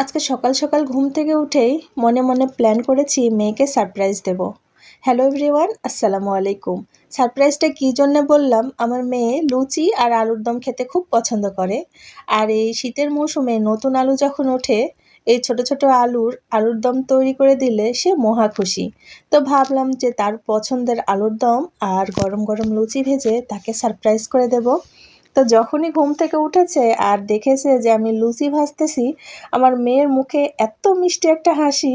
আজকে সকাল সকাল ঘুম থেকে উঠেই মনে মনে প্ল্যান করেছি মেয়েকে সারপ্রাইজ দেব। হ্যালো এভরিওয়ান আসসালামু আলাইকুম। সারপ্রাইজটা কী জন্য বললাম, আমার মেয়ে লুচি আর আলুর দম খেতে খুব পছন্দ করে। আর এই শীতের মৌসুমে নতুন আলু যখন ওঠে, এই ছোট ছোট আলুর আলুর দম তৈরি করে দিলে সে মহা খুশি। তো ভাবলাম যে তার পছন্দের আলুর দম আর গরম গরম লুচি ভেজে তাকে সারপ্রাইজ করে দেব। তো যখনই ঘুম থেকে উঠেছে আর দেখেছে যে আমি লুচি ভাজতেছি, আমার মেয়ের মুখে এত মিষ্টি একটা হাসি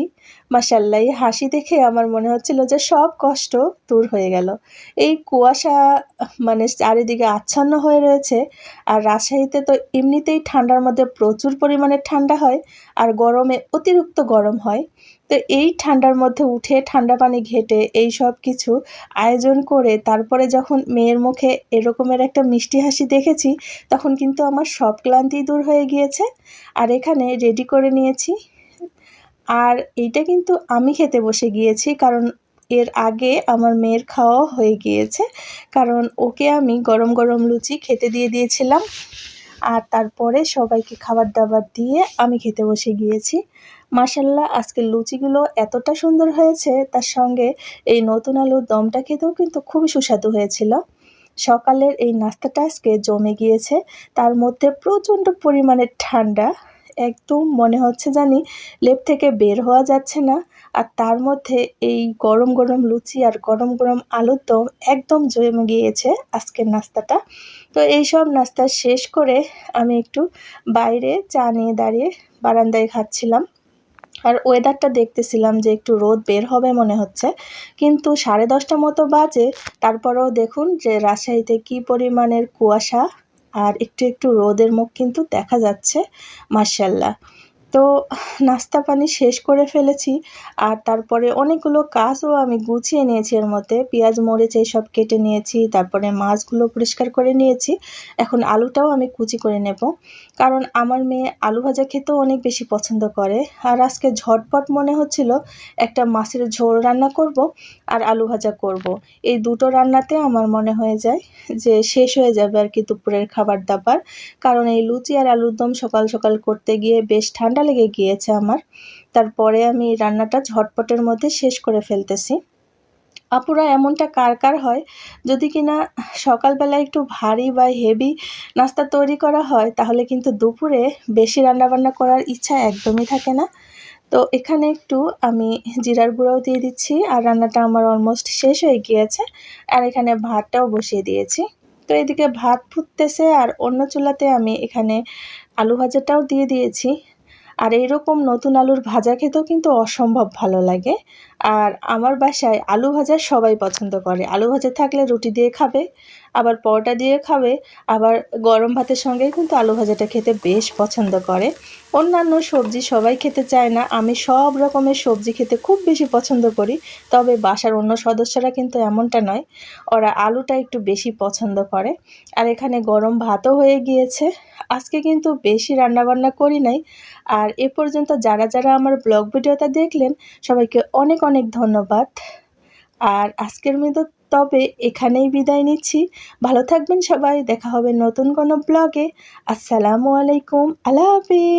মাসাল্লাহ এই হাসি দেখে আমার মনে হচ্ছিল যে সব কষ্ট দূর হয়ে গেল। এই কুয়াশা মানে চারিদিকে আচ্ছন্ন হয়ে রয়েছে আর রাজশাহীতে তো এমনিতেই ঠান্ডার মধ্যে প্রচুর পরিমাণে ঠান্ডা হয় আর গরমে অতিরিক্ত গরম হয়। তো এই ঠান্ডার মধ্যে উঠে ঠান্ডা পানি ঘেটে এই সব কিছু আয়োজন করে তারপরে যখন মেয়ের মুখে এরকমের একটা মিষ্টি হাসি দেখেছি, তখন কিন্তু আমার সব ক্লান্তি দূর হয়ে গিয়েছে। আর এখানে রেডি করে নিয়েছি। আর এইটা কিন্তু আমি খেতে বসে গিয়েছি, কারণ এর আগে আমার মেয়ের খাওয়া হয়ে গিয়েছে। কারণ ওকে আমি গরম গরম লুচি খেতে দিয়ে দিয়েছিলাম, আর তারপরে সবাইকে খাবার দাবার দিয়ে আমি খেতে বসে গিয়েছি। মাসাল্লাহ আজকের লুচিগুলো এতটা সুন্দর হয়েছে, তার সঙ্গে এই নতুন আলুর দমটা খেতেও কিন্তু খুবই সুস্বাদু হয়েছিল। সকালের এই নাস্তাটা আজকে জমে গিয়েছে, তার মধ্যে প্রচণ্ড পরিমাণে ঠান্ডা। একদম মনে হচ্ছে জানি লেপ থেকে বের হওয়া যাচ্ছে না। আর তার মধ্যে এই গরম গরম লুচি আর গরম গরম আলুর দম একদম জমে গিয়েছে আজকের নাস্তাটা। তো এই সব নাস্তা শেষ করে আমি একটু বাইরে চা নিয়ে দাঁড়িয়ে বারান্দায় খাচ্ছিলাম। আর ওয়েদারটা দেখতেছিলাম যে একটু রোদ বের হবে মনে হচ্ছে। কিন্তু সাড়ে দশটা মতো বাজে। তারপরেও দেখুন যে রাজশাহীতে কি পরিমাণের কুয়াশা। আর একটু একটু রোদের মুখ কিন্তু দেখা যাচ্ছে মার্শাল্লাহ তো নাস্তা পানি শেষ করে ফেলেছি আর তারপরে অনেকগুলো কাজও আমি গুছিয়ে নিয়েছি এর মধ্যে। পেঁয়াজ, মরিচ এইসব কেটে নিয়েছি, তারপরে মাছগুলো পরিষ্কার করে নিয়েছি। এখন আলুটাও আমি কুচি করে নেব। কারণ আমার মেয়ে আলু ভাজা খেতেও অনেক বেশি পছন্দ করে। আর আজকে ঝটপট মনে হচ্ছিল একটা মাছের ঝোল রান্না করব আর আলু ভাজা করব। এই দুটো রান্নাতে আমার মনে হয়ে যায় যে শেষ হয়ে যাবে আর কি দুপুরের খাবার দাবার। কারণ এই লুচি আর আলুর দম সকাল সকাল করতে গিয়ে বেশ ঠান্ডা ঠান্ডা লেগে গিয়েছে আমার। তারপরে আমি রান্নাটা ঝটপটের মধ্যে শেষ করে ফেলতেছি। আপুরা এমনটা কার কার হয়? যদি কিনা সকালবেলা একটু ভারী বা হেভি নাস্তা তৈরি করা হয়, তাহলে কিন্তু দুপুরে বেশি রান্নাবান্না করার ইচ্ছা একদমই থাকে না। তো এখানে একটু আমি জিরার গুঁড়াও দিয়ে দিচ্ছি, আর রান্নাটা আমার অলমোস্ট শেষ হয়ে গিয়েছে, আর এখানে ভাতটাও বসিয়ে দিয়েছি। তো এদিকে ভাত ফুটতেছে, আর অন্য চুলাতে আমি এখানে আলু ভাজাটাও দিয়ে দিয়েছি। আর এইরকম নতুন আলুর ভাজা খেতেও কিন্তু অসম্ভব ভালো লাগে। আর আমার বাসায় আলু ভাজা সবাই পছন্দ করে। আলু ভাজা থাকলে রুটি দিয়ে খাবে, আবার পরোটা দিয়ে খাবে, আবার গরম ভাতের সঙ্গে কিন্তু আলু ভাজাটা খেতে বেশ পছন্দ করে। অন্যান্য সবজি সবাই খেতে চায় না। আমি সব রকমের সবজি খেতে খুব বেশি পছন্দ করি, তবে বাসার অন্য সদস্যরা কিন্তু এমনটা নয়। ওরা আলুটা একটু বেশি পছন্দ করে। আর এখানে গরম ভাতও হয়ে গিয়েছে। আজকে কিন্তু বেশি রান্নাবান্না করি নাই। আর এ পর্যন্ত যারা যারা আমার ব্লগ ভিডিওটা দেখলেন, সবাইকে অনেক অনেক ধন্যবাদ। আর আজকের মতো তবে এখানেই বিদায় নিচ্ছি। ভালো থাকবেন সবাই, দেখা হবে নতুন কোনো ব্লগে। আসসালামু আলাইকুম, আল্লাহ হাফিজ।